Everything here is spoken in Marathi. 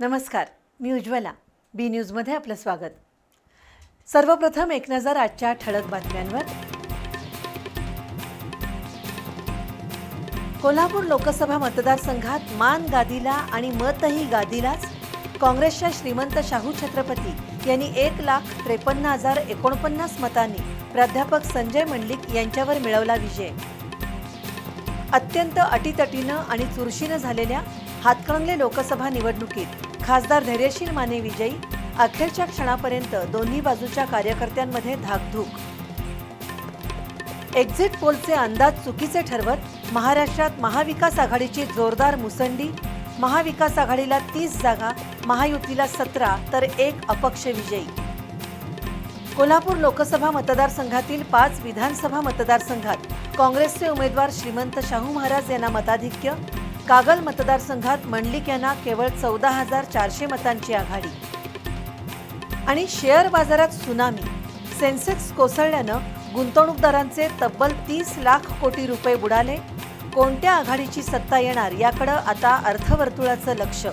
नमस्कार मी उज्ज्वला. बी न्यूजमध्ये आपलं स्वागत. सर्वप्रथम एक नजर आजच्या ठळक बातम्यांवर. कोल्हापूर लोकसभा मतदारसंघात मान गादीला आणि मतही गादीलाच काँग्रेसच्या श्रीमंत शाहू छत्रपती यांनी एक लाख त्रेपन्न हजार एकोणपन्नास मतांनी प्राध्यापक संजय मंडलिक यांच्यावर मिळवला विजय. अत्यंत अटीतटीनं आणि चुरशीनं झालेल्या हातकणंगले लोकसभा निवडणुकीत खासदार धैर्यशील माने विजयी अखेरच्या क्षणापर्यंत दोन्ही बाजूच्या कार्यकर्त्यांमध्ये धाकधूक. एक्झिट पोलचे अंदाज चुकीचे ठरवत महाराष्ट्रात महाविकास आघाडीची जोरदार मुसंडी महाविकास आघाडीला तीस जागा महायुतीला सतरा तर एक अपक्ष विजयी. कोल्हापूर लोकसभा मतदारसंघातील पाच विधानसभा मतदारसंघात काँग्रेसचे उमेदवार श्रीमंत शाहू महाराज यांना मताधिक्य कागल मतदारसंघात मंडलिक यांना केवळ चौदा हजार चारशे मतांची आघाडी. आणि शेअर बाजारात सुनामी. सेन्सेक्स कोसळल्यानं गुंतवणूकदारांचे तब्बल तीस लाख कोटी रुपये बुडाले. कोणत्या आघाडीची सत्ता येणार याकडं आता अर्थवर्तुळाचं लक्ष.